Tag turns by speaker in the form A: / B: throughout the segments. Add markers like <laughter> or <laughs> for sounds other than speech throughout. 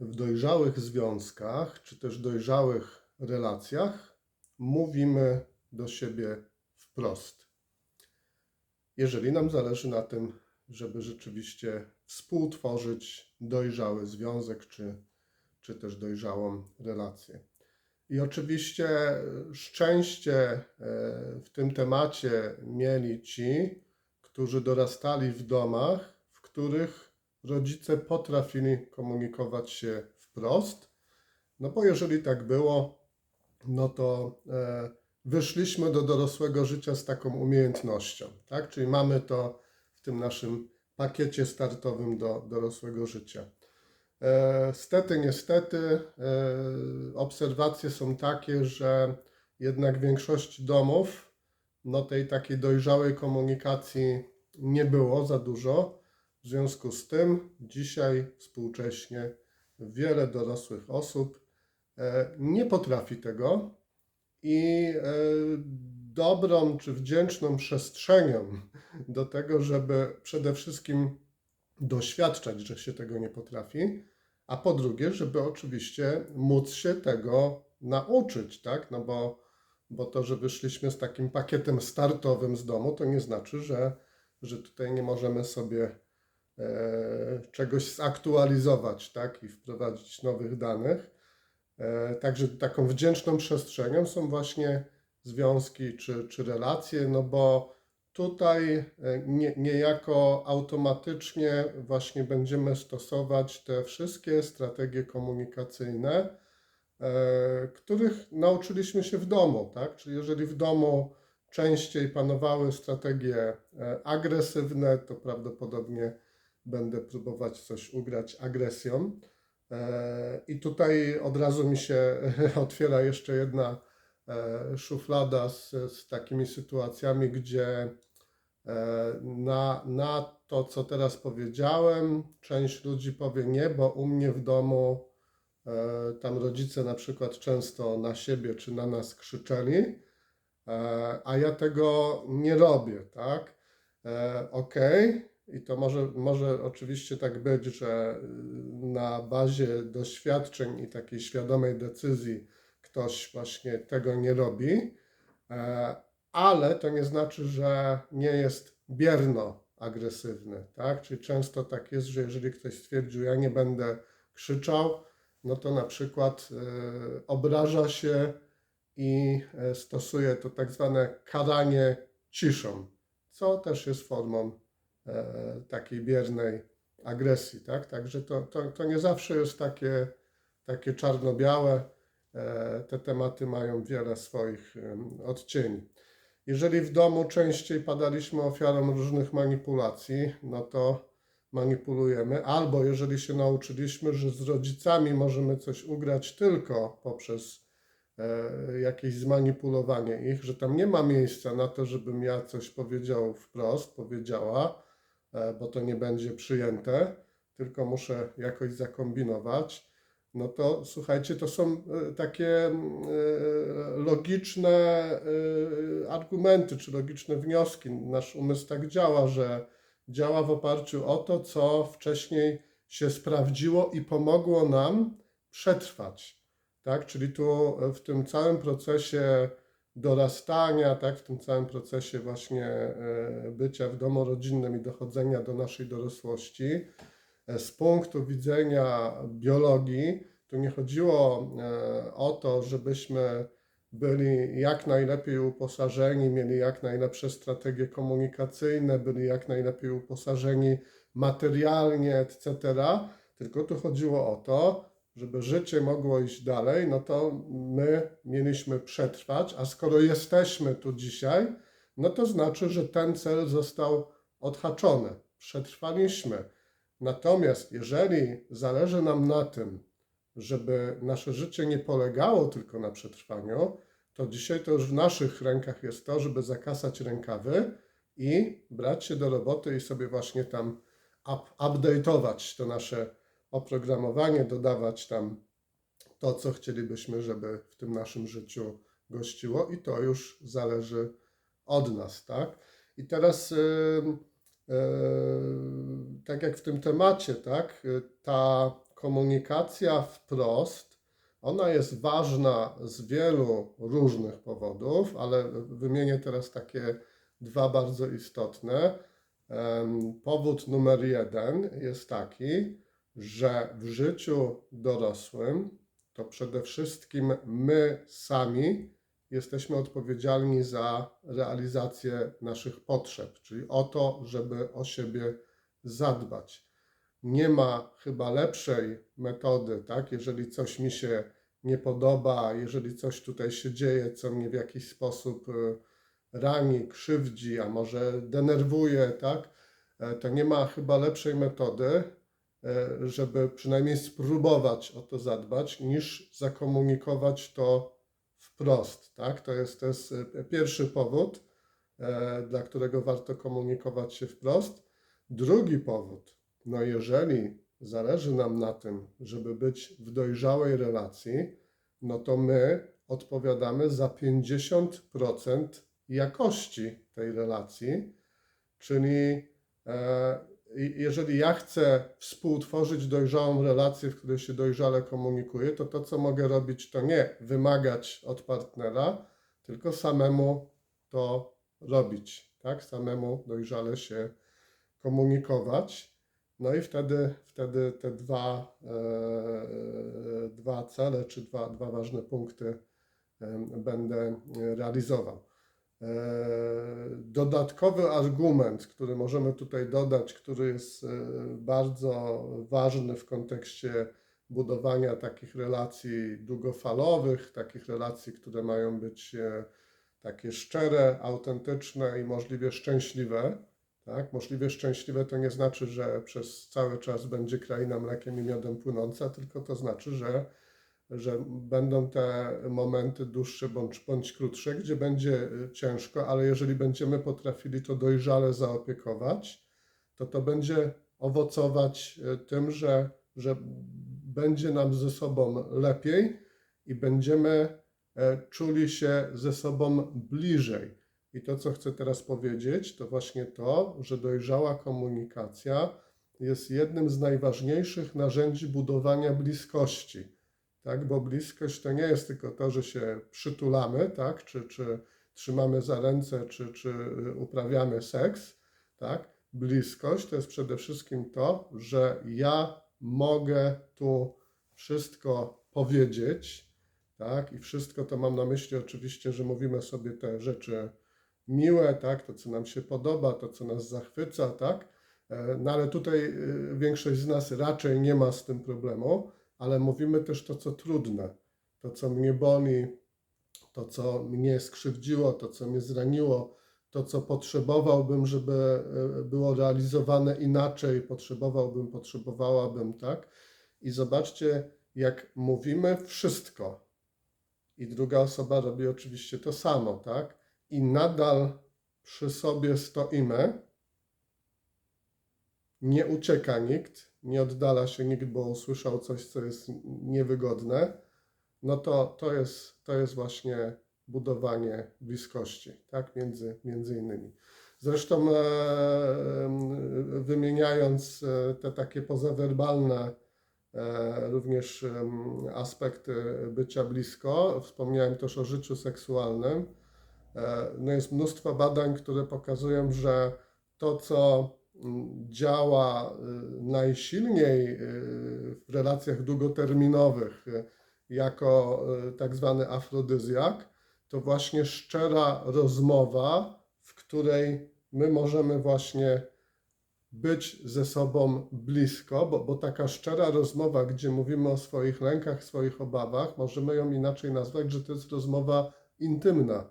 A: w dojrzałych związkach, czy też dojrzałych relacjach mówimy do siebie wprost. Jeżeli nam zależy na tym, żeby rzeczywiście współtworzyć dojrzały związek, czy, czy też dojrzałą relację. I oczywiście szczęście e, w tym temacie mieli ci, którzy dorastali w domach, w których rodzice potrafili komunikować się wprost. No bo jeżeli tak było, no to e, wyszliśmy do dorosłego życia z taką umiejętnością, tak? Czyli mamy to w tym naszym pakiecie startowym do dorosłego życia. E, Stety, niestety, e, obserwacje są takie, że jednak w większości domów no tej takiej dojrzałej komunikacji nie było za dużo. W związku z tym dzisiaj współcześnie wiele dorosłych osób e, nie potrafi tego i e, dobrą czy wdzięczną przestrzenią do tego, żeby przede wszystkim doświadczać, że się tego nie potrafi, a po drugie, żeby oczywiście móc się tego nauczyć, tak? No bo, bo to, że wyszliśmy z takim pakietem startowym z domu, to nie znaczy, że, że tutaj nie możemy sobie czegoś zaktualizować, tak? I wprowadzić nowych danych. E, Także taką wdzięczną przestrzenią są właśnie związki czy, czy relacje, no bo tutaj e, nie, niejako automatycznie właśnie będziemy stosować te wszystkie strategie komunikacyjne, e, których nauczyliśmy się w domu, tak? Czyli jeżeli w domu częściej panowały strategie e, agresywne, to prawdopodobnie będę próbować coś ugrać agresją. E, I tutaj od razu mi się <laughs> otwiera jeszcze jedna e, szuflada z, z takimi sytuacjami, gdzie e, na, na to, co teraz powiedziałem, część ludzi powie nie, bo u mnie w domu tam rodzice na przykład często na siebie czy na nas krzyczeli, a ja tego nie robię, tak? Okej, i to może, może oczywiście tak być, że y, na bazie doświadczeń i takiej świadomej decyzji ktoś właśnie tego nie robi, e, ale to nie znaczy, że nie jest bierno agresywny, tak? Czyli często tak jest, że jeżeli ktoś stwierdził, ja nie będę krzyczał, no to na przykład e, obraża się i e, stosuje to tak zwane karanie ciszą, co też jest formą takiej biernej agresji, tak? Także to, to, to nie zawsze jest takie, takie czarno-białe. E, te tematy mają wiele swoich odcieni. Jeżeli w domu częściej padaliśmy ofiarą różnych manipulacji, no to manipulujemy, albo jeżeli się nauczyliśmy, że z rodzicami możemy coś ugrać tylko poprzez e, jakieś zmanipulowanie ich, że tam nie ma miejsca na to, żebym ja coś powiedział wprost, powiedziała, e, bo to nie będzie przyjęte, tylko muszę jakoś zakombinować. No to słuchajcie, to są e, takie mm, e, logiczne e, argumenty czy logiczne wnioski. Nasz umysł tak działa, że działa w oparciu o to, co wcześniej się sprawdziło i pomogło nam przetrwać. Tak? Czyli tu w tym całym procesie dorastania, tak? w tym całym procesie właśnie e, bycia w domu rodzinnym i dochodzenia do naszej dorosłości, e, z punktu widzenia biologii, tu nie chodziło e, o to, żebyśmy byli jak najlepiej uposażeni, mieli jak najlepsze strategie komunikacyjne, byli jak najlepiej uposażeni materialnie, etc. Tylko tu chodziło o to, żeby życie mogło iść dalej, no to my mieliśmy przetrwać, a skoro jesteśmy tu dzisiaj, no to znaczy, że ten cel został odhaczony. Przetrwaliśmy. Natomiast jeżeli zależy nam na tym, żeby nasze życie nie polegało tylko na przetrwaniu, to dzisiaj to już w naszych rękach jest to, żeby zakasać rękawy i brać się do roboty i sobie właśnie tam up, update'ować to nasze oprogramowanie, dodawać tam to, co chcielibyśmy, żeby w tym naszym życiu gościło i to już zależy od nas, tak? I teraz, yy, yy, tak jak w tym temacie, tak, yy, ta komunikacja wprost, ona jest ważna z wielu różnych powodów, ale wymienię teraz takie dwa bardzo istotne. Powód numer jeden jest taki, że w życiu dorosłym to przede wszystkim my sami jesteśmy odpowiedzialni za realizację naszych potrzeb, czyli o to, żeby o siebie zadbać. Nie ma chyba lepszej metody, tak? Jeżeli coś mi się nie podoba, jeżeli coś tutaj się dzieje, co mnie w jakiś sposób y, rani, krzywdzi, a może denerwuje, tak? E, To nie ma chyba lepszej metody, e, żeby przynajmniej spróbować o to zadbać, niż zakomunikować to wprost, tak? To jest, to jest e, pierwszy powód, e, dla którego warto komunikować się wprost. Drugi powód, no jeżeli zależy nam na tym, żeby być w dojrzałej relacji, no to my odpowiadamy za 50% jakości tej relacji, czyli e, jeżeli ja chcę współtworzyć dojrzałą relację, w której się dojrzale komunikuję, to to, co mogę robić, to nie wymagać od partnera, tylko samemu to robić, tak? Samemu dojrzale się komunikować. No i wtedy, wtedy te dwa, e, dwa cele, czy dwa, dwa ważne punkty em, będę realizował. E, Dodatkowy argument, który możemy tutaj dodać, który jest e, bardzo ważny w kontekście budowania takich relacji długofalowych, takich relacji, które mają być e, takie szczere, autentyczne i możliwie szczęśliwe. Tak? Możliwie szczęśliwe to nie znaczy, że przez cały czas będzie kraina mlekiem i miodem płynąca, tylko to znaczy, że że będą te momenty dłuższe bądź, bądź krótsze, gdzie będzie y, ciężko, ale jeżeli będziemy potrafili to dojrzale zaopiekować, to to będzie owocować y, tym, że, że będzie nam ze sobą lepiej i będziemy e, czuli się ze sobą bliżej. I to, co chcę teraz powiedzieć, to właśnie to, że dojrzała komunikacja jest jednym z najważniejszych narzędzi budowania bliskości tak? Bo bliskość to nie jest tylko to, że się przytulamy, tak? Czy, czy trzymamy za ręce, czy, czy uprawiamy seks, tak? Bliskość to jest przede wszystkim to, że ja mogę tu wszystko powiedzieć, tak? I wszystko to mam na myśli oczywiście, że mówimy sobie te rzeczy miłe, tak? To, co nam się podoba, to, co nas zachwyca, tak? E, No ale tutaj y, większość z nas raczej nie ma z tym problemu ale mówimy też to, co trudne, to, co mnie boli, to, co mnie skrzywdziło, to, co mnie zraniło, to, co potrzebowałbym, żeby e, było realizowane inaczej, potrzebowałbym, potrzebowałabym, tak? I zobaczcie, jak mówimy wszystko, i druga osoba robi oczywiście to samo, tak? I nadal przy sobie stoimy, nie ucieka nikt, nie oddala się nikt, bo usłyszał coś, co jest niewygodne, no to, to, jest, to jest właśnie budowanie bliskości, tak, między, między innymi. Zresztą e, wymieniając e, te takie pozawerbalne e, również aspekty bycia blisko, wspomniałem też o życiu seksualnym. No jest mnóstwo badań, które pokazują, że to, co działa y, najsilniej y, w relacjach długoterminowych y, jako tak zwany afrodyzjak, to właśnie szczera rozmowa, w której my możemy właśnie być ze sobą blisko, bo, bo taka szczera rozmowa, gdzie mówimy o swoich lękach, swoich obawach, możemy ją inaczej nazwać, że to jest rozmowa intymna.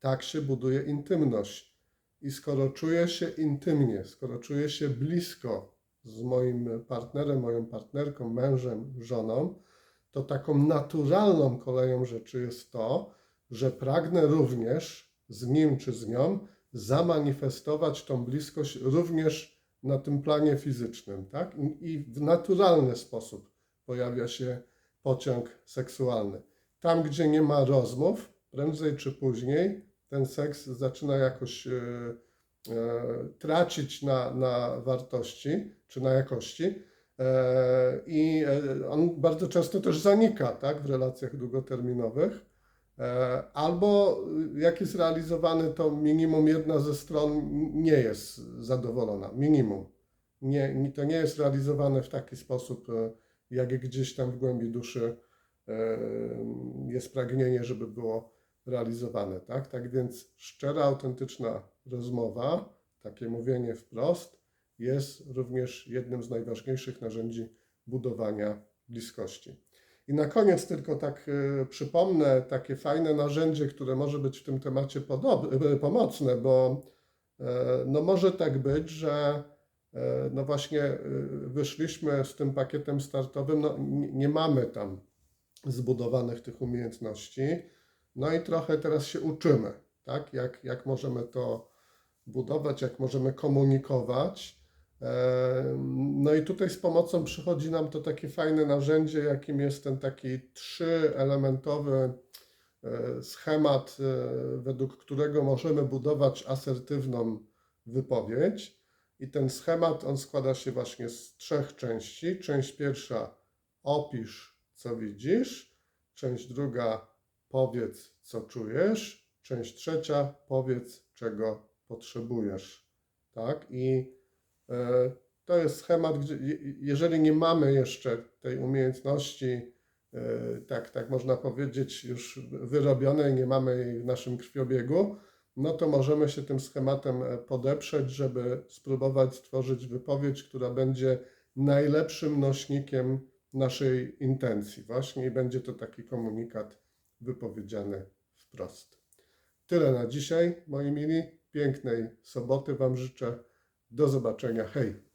A: Tak się buduje intymność. I skoro czuję się intymnie, skoro czuję się blisko z moim partnerem, moją partnerką, mężem, żoną, to taką naturalną koleją rzeczy jest to, że pragnę również z nim czy z nią zamanifestować tą bliskość również na tym planie fizycznym, tak? I- w naturalny sposób pojawia się pociąg seksualny. Tam, gdzie nie ma rozmów, prędzej czy później ten seks zaczyna jakoś e, e, tracić na, na wartości czy na jakości. E, I on bardzo często też zanika tak, w relacjach długoterminowych. Albo jak jest realizowany, to minimum jedna ze stron nie jest zadowolona. Minimum. Nie, to nie jest realizowane w taki sposób, jak gdzieś tam w głębi duszy jest pragnienie, żeby było realizowane. Tak, tak więc szczera, autentyczna rozmowa, takie mówienie wprost, jest również jednym z najważniejszych narzędzi budowania bliskości. I na koniec tylko tak e, przypomnę takie fajne narzędzie, które może być w tym temacie podob- e, pomocne, bo e, no może tak być, że e, no właśnie wyszliśmy z tym pakietem startowym, no nie mamy tam zbudowanych tych umiejętności, no i trochę teraz się uczymy, tak, jak, jak możemy to budować, jak możemy komunikować. No i tutaj z pomocą przychodzi nam to takie fajne narzędzie, jakim jest ten taki trzyelementowy e, schemat, e, według którego możemy budować asertywną wypowiedź. I ten schemat, on składa się właśnie z trzech części. Część pierwsza, opisz, co widzisz. Część druga, powiedz, co czujesz. Część trzecia, powiedz, czego potrzebujesz. Tak? I e, to jest schemat, gdzie je- jeżeli nie mamy jeszcze tej umiejętności, e, tak, tak można powiedzieć, już wyrobionej, nie mamy jej w naszym krwiobiegu, no to możemy się tym schematem e, podeprzeć, żeby spróbować stworzyć wypowiedź, która będzie najlepszym nośnikiem naszej intencji. Właśnie i będzie to taki komunikat wypowiedziany wprost. Tyle na dzisiaj, moi mili. Pięknej soboty Wam życzę. Do zobaczenia. Hej!